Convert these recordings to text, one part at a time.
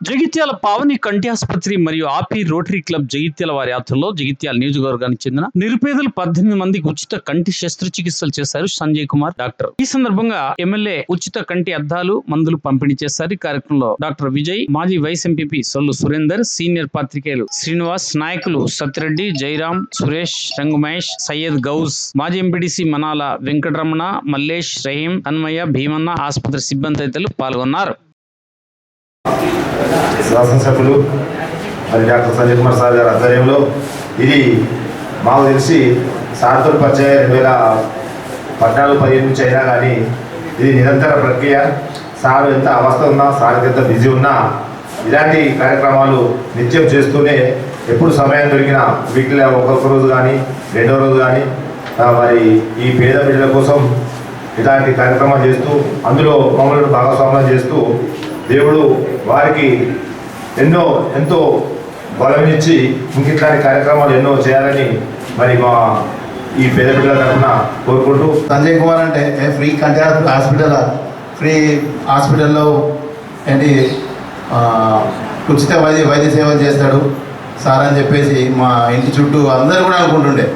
జగిత్యాల పావని కంటి ఆసుపత్రి మరియు ఆపి రోటరీ క్లబ్ జగిత్యాల వారి ఆధ్వర్యంలో జగిత్యాల నియోజకవర్గానికి చెందిన నిరుపేదలు పద్దెనిమిది మందికి ఉచిత కంటి శస్త్రచికిత్సలు చేశారు సంజయ్ కుమార్ డాక్టర్. ఈ సందర్భంగా ఎమ్మెల్యే ఉచిత కంటి అద్దాలు మందులు పంపిణీ చేశారు. ఈ కార్యక్రమంలో డాక్టర్ విజయ్ మాజీ వైస్ ఎంపీపీ సొల్లు సురేందర్ సీనియర్ పాత్రికేయులు శ్రీనివాస్ నాయకులు సత్యరెడ్డి జైరామ్ సురేష్ రంగుమహేష్ సయ్యద్ గౌస్ మాజీ ఎంపీడీసీ మనాల వెంకటరమణ మల్లేష్ రహీం తన్మయ్య భీమన్న ఆసుపత్రి సిబ్బంది తదితరులు పాల్గొన్నారు. శాసనసభ్యులు మరి డాక్టర్ సంజయ్ కుమార్ సార్ గారి ఆధ్వర్యంలో ఇది మాకు తెలిసి సార్తో పరిచయం రెండు వేల పద్నాలుగు పదిహేను నుంచి అయినా కానీ ఇది నిరంతర ప్రక్రియ. సార్ ఎంత అవస్థ ఉన్నా సార్ ఎంత బిజీ ఉన్నా ఇలాంటి కార్యక్రమాలు నిత్యం చేస్తూనే ఎప్పుడు సమయం దొరికినా వీక్లీ ఒక్కొక్క రోజు కానీ రెండో రోజు కానీ మరి ఈ పేద బిడ్డల కోసం ఇలాంటి కార్యక్రమాలు చేస్తూ అందులో మమ్మల్ని భాగస్వామ్యం చేస్తూ దేవుడు వారికి ఎన్నో ఎంతో బలమిచ్చి ఇంక ఇట్లాంటి కార్యక్రమాలు ఎన్నో చేయాలని మరి మా ఈ పేద బిడ్డల తరఫున కోరుకుంటూ సంజయ్ కుమార్ అంటే ఫ్రీ కంటి హాస్పిటల్ ఫ్రీ హాస్పిటల్లో ఏంటి ఉచిత వైద్య వైద్య సేవలు చేస్తాడు. సార్ అని చెప్పేసి మా ఇంటి చుట్టూ అందరూ కూడా అనుకుంటుండే.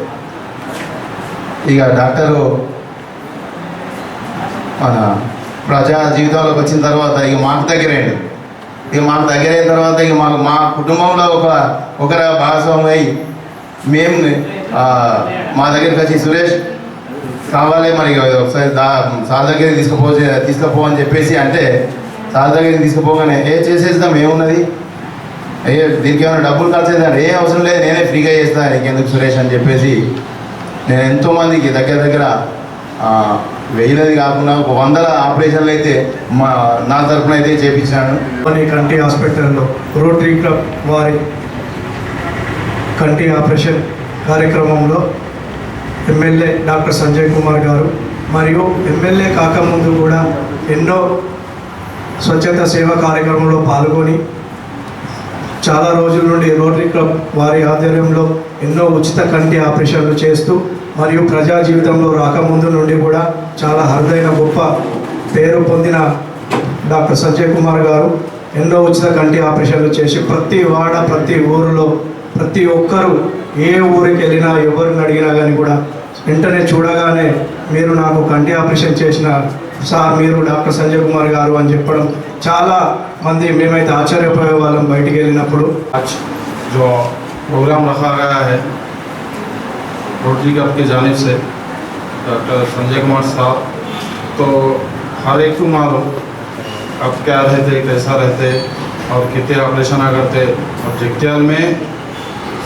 ఇక డాక్టరు మన ప్రజా జీవితంలోకి వచ్చిన తర్వాత ఇక మాకు దగ్గరైంది ఇక మాకు దగ్గరైన తర్వాత ఇక మాకు మా కుటుంబంలో ఒక ఒకరి భాగస్వామి అయి మేము మా దగ్గరికి వచ్చి సురేష్ కావాలి మరి ఇక ఒకసారి దా సార్ దగ్గరికి తీసుకుపో తీసుకుపో అని చెప్పేసి అంటే సార్ దగ్గరికి తీసుకుపోగానే ఏ చేసేద్దాం ఏమున్నది? ఏ దీనికి ఏమైనా డబ్బులు ఖర్చేద్దాం ఏ అవసరం లేదు నేనే ఫ్రీగా చేస్తాను నీకెందుకు సురేష్? అని చెప్పేసి నేను ఎంతోమందికి దగ్గర దగ్గర వెయ్యినది కాకుండా ఒక వందల ఆపరేషన్లు అయితే మా నా తరఫున అయితే చేపించాను కొన్ని కంటి హాస్పిటల్లో రోటరీ క్లబ్ వారి కంటి ఆపరేషన్ కార్యక్రమంలో ఎమ్మెల్యే డాక్టర్ సంజయ్ కుమార్ గారు మరియు ఎమ్మెల్యే కాకముందు కూడా ఎన్నో స్వచ్ఛత సేవా కార్యక్రమంలో పాల్గొని చాలా రోజుల నుండి రోటరీ క్లబ్ వారి ఆధ్వర్యంలో ఎన్నో ఉచిత కంటి ఆపరేషన్లు చేస్తూ మరియు ప్రజా జీవితంలో రాకముందు నుండి కూడా చాలా అరుదైన గొప్ప పేరు పొందిన డాక్టర్ సంజయ్ కుమార్ గారు ఎన్నో ఉచిత కంటి ఆపరేషన్లు చేసి ప్రతి వాడ ప్రతి ఊరిలో ప్రతి ఒక్కరూ ఏ ఊరికి వెళ్ళినా ఎవరిని అడిగినా కానీ కూడా వెంటనే చూడగానే మీరు నాకు కంటి ఆపరేషన్ చేసిన సార్ మీరు డాక్టర్ సంజయ్ కుమార్ గారు అని చెప్పడం చాలా మంది మేమైతే ఆశ్చర్యపోయే వాళ్ళం బయటికి వెళ్ళినప్పుడు. ప్రోగ్రామ్ రఖా रोटरी क्लब की जानब से, डॉक्टर संजय कुमार साहब। तो हर एक को मालूम, अब क्या रहते, कैसा रहते, और कितने ऑपरेशन आ करते। और जगत्याल में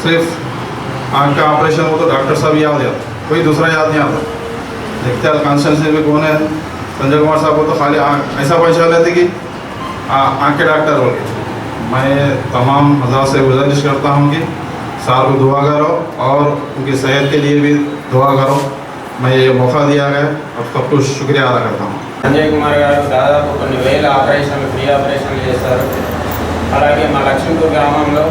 सिर्फ़ आँख का ऑपरेशन हो तो डॉक्टर साहब याद आता, कोई दूसरा याद नहीं आता। जगत्याल कॉन्स्टेंसी में कौन है? संजय कुमार साहब को तो खाली आँख ऐसा पहचान लेते कि आँख के डॉक्टर हो मैं तमाम हज़ार से गुजारिश करता हूँ कि सार को दुआ करो और उनकी सेहत के लिए भी दुआ करो मैं ये मौका दिया गया और सबको शुक्रिया अदा करता हूँ సంజయ్ కుమార్ గారు దాదాపు కొన్ని వేల ఆపరేషన్లు ఫ్రీ ఆపరేషన్లు చేస్తారు అలాగే మా లక్ష్మీపూర్ గ్రామంలో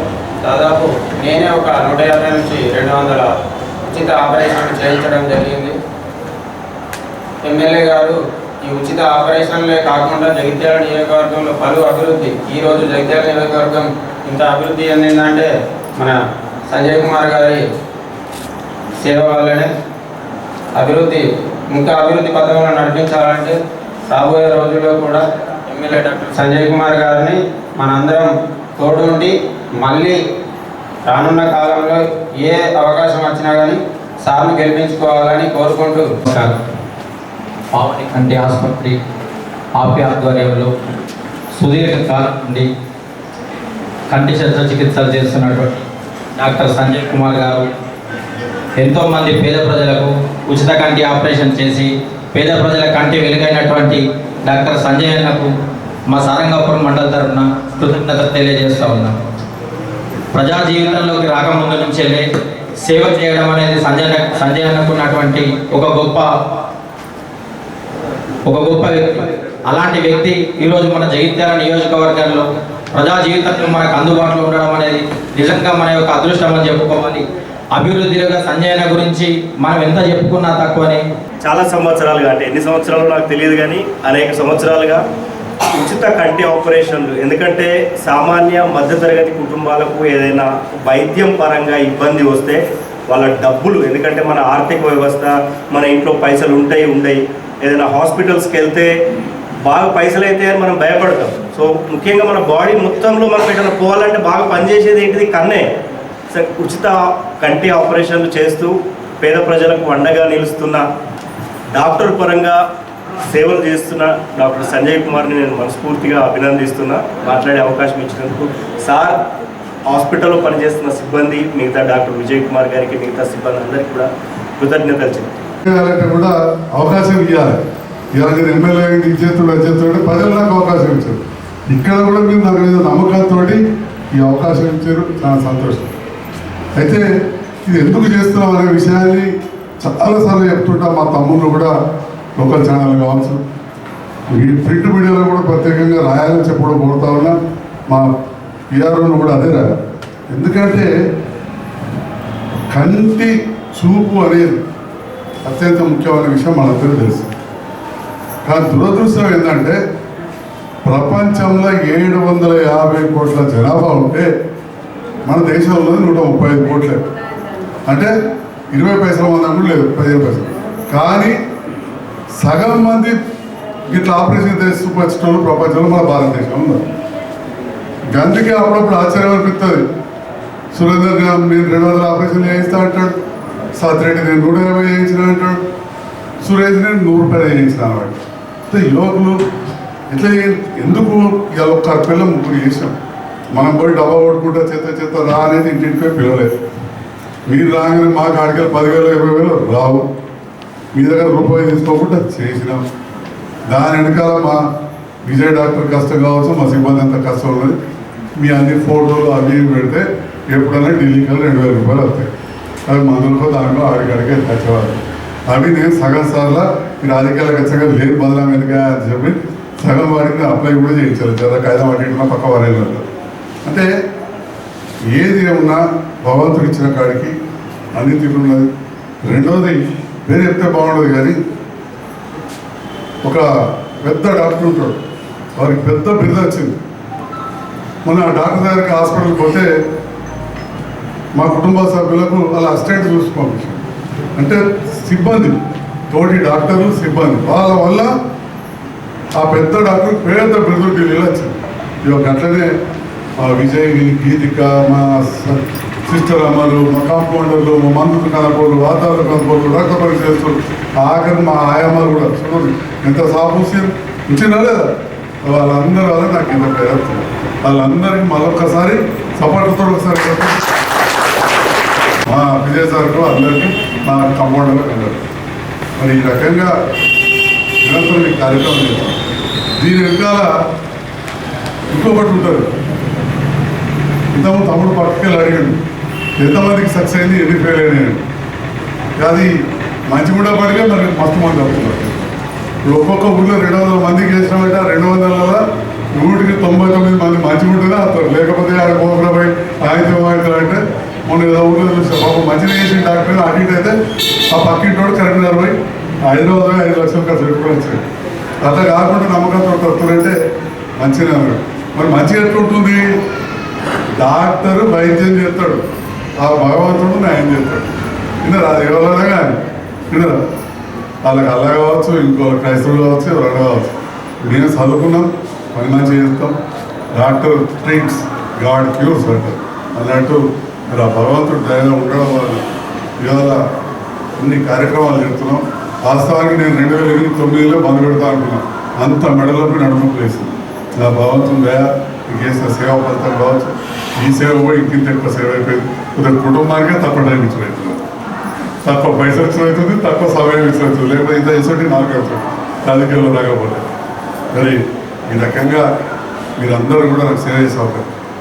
దాదాపు నేనే ఒక నూట యాభై నుంచి రెండు వందల ఉచిత ఆపరేషన్లు చేయించడం జరిగింది ఎమ్మెల్యే గారు ఈ ఉచిత ఆపరేషన్లే కాకుండా జగిత్యాల నియోజకవర్గంలో పలు అభివృద్ధి ఈరోజు జగిత్యాల నియోజకవర్గం ఇంత అభివృద్ధి చెందిందంటే మన సంజయ్ కుమార్ గారి సేవ వల్లనే అభివృద్ధి ఇంకా అభివృద్ధి పథకంలో నడిపించాలంటే రాబోయే రోజుల్లో కూడా ఎమ్మెల్యే డాక్టర్ సంజయ్ కుమార్ గారిని మనందరం తోడుండి మళ్ళీ రానున్న కాలంలో ఏ అవకాశం వచ్చినా కానీ సార్ను గెలిపించుకోవాలని కోరుకుంటూ పావని కంటి ఆసుపత్రి ఆపి ఆధ్వర్యంలో సుదీర్ఘ కాలం నుండి కంటి శస్త్రచికిత్సలు చేస్తున్నటువంటి డాక్టర్ సంజయ్ కుమార్ గారు ఎంతోమంది పేద ప్రజలకు ఉచిత కంటి ఆపరేషన్ చేసి పేద ప్రజల కంటి వెలుగైనటువంటి డాక్టర్ సంజయ్ అన్నకు మా సారంగాపురం మండల తరఫున కృతజ్ఞత తెలియజేస్తూ ఉన్నాం. ప్రజా జీవితంలోకి రాకముందు నుంచే సేవ చేయడం అనేది సంజయ్ సంజయ్ అన్నకున్నటువంటి ఒక గొప్ప ఒక గొప్ప వ్యక్తి. అలాంటి వ్యక్తి ఈరోజు మన జగిత్యాల నియోజకవర్గంలో ప్రజా జీవితంలో మనకు అందుబాటులో ఉండడం అనేది నిజంగా మన యొక్క అదృష్టం అని చెప్పుకోవాలి. అభివృద్ధిలో సంజయన గురించి మనం ఎంత చెప్పుకున్నా తక్కువనే. చాలా సంవత్సరాలుగా అంటే ఎన్ని సంవత్సరాలు నాకు తెలియదు కానీ అనేక సంవత్సరాలుగా ఉచిత కంటి ఆపరేషన్లు. ఎందుకంటే సామాన్య మధ్యతరగతి కుటుంబాలకు ఏదైనా వైద్యం పరంగా ఇబ్బంది వస్తే వాళ్ళ డబ్బులు ఎందుకంటే మన ఆర్థిక వ్యవస్థ మన ఇంట్లో పైసలు ఉంటాయి ఉండయి ఏదైనా హాస్పిటల్స్కి వెళ్తే బాగా పైసలు అయితే అని మనం భయపడతాం. సో ముఖ్యంగా మన బాడీ మొత్తంలో మనం ఎక్కడైనా పోవాలంటే బాగా పనిచేసేది ఏంటిది? కన్నే. ఉచిత కంటి ఆపరేషన్లు చేస్తూ పేద ప్రజలకు వండగా నిలుస్తున్న డాక్టర్ పరంగా సేవలు చేస్తున్న డాక్టర్ సంజయ్ కుమార్ని నేను మనస్ఫూర్తిగా అభినందిస్తున్నా. మాట్లాడే అవకాశం ఇచ్చినందుకు. సార్ హాస్పిటల్లో పనిచేస్తున్న సిబ్బంది మిగతా డాక్టర్ విజయ్ కుమార్ గారికి మిగతా సిబ్బంది అందరికీ కూడా కృతజ్ఞతలు చెప్తాను కూడా అవకాశం ఇవ్వాలి. ఇవాళ నేను ఎమ్మెల్యే ఇచ్చేస్తుడు వచ్చేస్తుంటే ప్రజలు నాకు అవకాశం ఇచ్చారు. ఇక్కడ కూడా మీరు నాకు మీద నమ్మకంతో ఈ అవకాశం ఇచ్చారు. చాలా సంతోషం. అయితే ఇది ఎందుకు చేస్తున్నాం అనే విషయాన్ని చాలాసార్లు చెప్తుంటా. మా తమ్ముళ్ళు కూడా లోకల్ ఛానల్ కావచ్చు. ఈ ప్రింట్ మీడియాలో కూడా ప్రత్యేకంగా రాయాలని చెప్పడం కోరుతా ఉన్నా. మా పిఆర్ఓను కూడా అదే రా ఎందుకంటే కంటి చూపు అనేది అత్యంత ముఖ్యమైన విషయం మనందరూ తెలుసు. కానీ దురదృష్టం ఏంటంటే ప్రపంచంలో ఏడు వందల యాభై కోట్ల జనాభా ఉంటే మన దేశంలో నూట ముప్పై ఐదు కోట్లే. అంటే ఇరవై పైసల మంది కూడా లేదు పదిహేను పైసలు. కానీ సగం మంది ఇట్లా ఆపరేషన్ చేస్తూ ప్రపంచంలో మన భారతదేశంలో ఉన్నారు అందుకే అప్పుడప్పుడు ఆశ్చర్యం అనిపిస్తుంది. సురేందర్ నేను రెండు వందల ఆపరేషన్లు చేయిస్తా అంటాడు. సాతిరెడ్డి నేను నూట యాభై చేయించిన అంటాడు. సురేష్ నేను నూరు రూపాయలు చేయించిన అన్నమాట యువకులు ఇట్లా ఎందుకు ఇలా ఒక్క పిల్ల ముగ్గురు చేసాం మనం పోయి డబ్బా కొట్టుకుంటా చేత చేత రా అనేది ఇంటింటిపై పిలవలేదు. మీరు రాగానే మాకు ఆడికెళ్ళి పదివేలు ఇరవై వేలు రావు. మీ దగ్గర రూపాయి తీసుకోకుండా చేసినాం. దాని వెనకాల మా విజయ్ డాక్టర్ కష్టం కావచ్చు మా సిబ్బంది అంత కష్టం ఉన్నది. మీ అన్ని ఫోటోలు అవి పెడితే ఎప్పుడైనా ఢిల్లీకి రెండు వేల రూపాయలు వస్తాయి. అవి మందులతో దాంట్లో ఆడికాడికి తెచ్చేవారు అవి నేను సగం సార్ల ఈ రాజకీయాలకు వచ్చాక లేని బదలం ఎందుకు అని చెప్పి సగం వాడికి అప్లై కూడా చేయించారు చాలా కాయిదా వాటిలో పక్క వారేళ్ళు అంటే ఏది ఏమన్నా భగవంతుడు ఇచ్చిన కాడికి అన్ని తిరుగున్నది రెండోది వేరే చెప్తే బాగుండదు కానీ ఒక పెద్ద డాక్టర్ ఉంటాడు. వారికి పెద్ద బిరుదు వచ్చింది. మొన్న ఆ డాక్టర్ దగ్గరికి హాస్పిటల్కి పోతే మా కుటుంబ సభ్యులకు వాళ్ళ అసిస్టెంట్ చూసి పంపించారు అంటే సిబ్బంది తోటి డాక్టర్లు సిబ్బంది. వాళ్ళ వల్ల ఆ పెద్ద డాక్టర్ పేద బిరుదు ఢిల్లీలో వచ్చింది అట్లనే మా విజయ్ గీతిక మా సిస్టర్ అమ్మలు మా కాంపౌండర్లు మా మందులు కనపడు వాతావరణ కనపడు రక్త పరీక్షలు ఆఖరి మా ఆయమ్మలు కూడా చూడండి ఎంత సాపూసి ఇచ్చినా లేదా? వాళ్ళందరూ వల్ల నాకు ఇంత పేరు వాళ్ళందరికీ మరొకసారి సపోర్ట్తో ఒకసారి మా విజయ్ సార్కు అందరికీ మా కంపౌండర్లకు అందరు మరి ఈ రకంగా నిరంతరం ఈ కార్యక్రమం చేస్తాం దీని వెనకాల ఇంకొకటి ఉంటుంది ఇంతకుముందు తమ్ముడు పక్కకెళ్ళి అడిగాడు ఎంతమందికి సక్సెస్ అయింది ఎన్ని ఫెయిల్ అయినాయి అది మంచి కూడా పడితే మరి మస్తు మంది అవుతున్నారు. ఇప్పుడు ఒక్కొక్క ఊళ్ళో రెండు వందల మందికి చేసినామంటే ఆ రెండు వందల నూటికి తొంభై తొమ్మిది మంది మంచిగుంటేనే వస్తారు లేకపోతే ఆడ గోపురపై ఆయుధం ఆయుధాలు అంటే మొన్న ఏదో ఊళ్ళో చూస్తే బాబు మంచిగా చేసిన డాక్టర్ అటు అయితే ఆ పక్కింటోడు కరీంనగర్ పోయి హైదరాబాద్ పోయి ఐదు లక్షలు ఖర్చు పెట్టుకుని వచ్చాడు. అట్లా కాకుండా నమ్మకంతో వస్తున్నారంటే మంచిగా అన్నాడు మరి మంచిగా ఎట్లుంటుంది? డాక్టర్ వైద్యం చేస్తాడు. ఆ భగవంతుడు న్యాయం చేస్తాడు. విన్నారా? అది ఎవరైనా కానీ. విన్నారా? వాళ్ళకి అల్ల కావచ్చు ఇంకో క్రైస్తవులు కావచ్చు ఎవరైనా కావచ్చు. మేము చదువుకున్నాం పని మంచి చేస్తాం. డాక్టర్ ట్రీట్స్ గాడ్ క్యూర్స్ అంటారు అన్నట్టు మరి ఆ భగవంతుడు దయగా ఉండడం వల్ల ఇవాళ అన్ని కార్యక్రమాలు జరుగుతున్నాం వాస్తవానికి నేను రెండు వేల ఎనిమిది తొమ్మిదిలో బంద్ పెడతా అనుకున్నాను అంత మెడలోకి నడుము వేసింది నా భగవంతుని దయ నీకు చేసిన సేవ ఫలితం కావచ్చు ఈ సేవ కూడా ఇంకింత ఎక్కువ సేవ అయిపోయింది. కొద్దిగా కుటుంబానికే తక్కువ టైం ఇచ్చినట్టు. తక్కువ పైసలు ఇచ్చినవుతుంది తక్కువ సమయం ఇచ్చినవుతుంది లేకపోతే ఇంత ఇస్తుంటే నాకు అవుతుంది రాజకీయాల్లో రాకపోతే. మరి ఈ రకంగా మీరందరూ కూడా నాకు సేవ చేసే అవకాశం.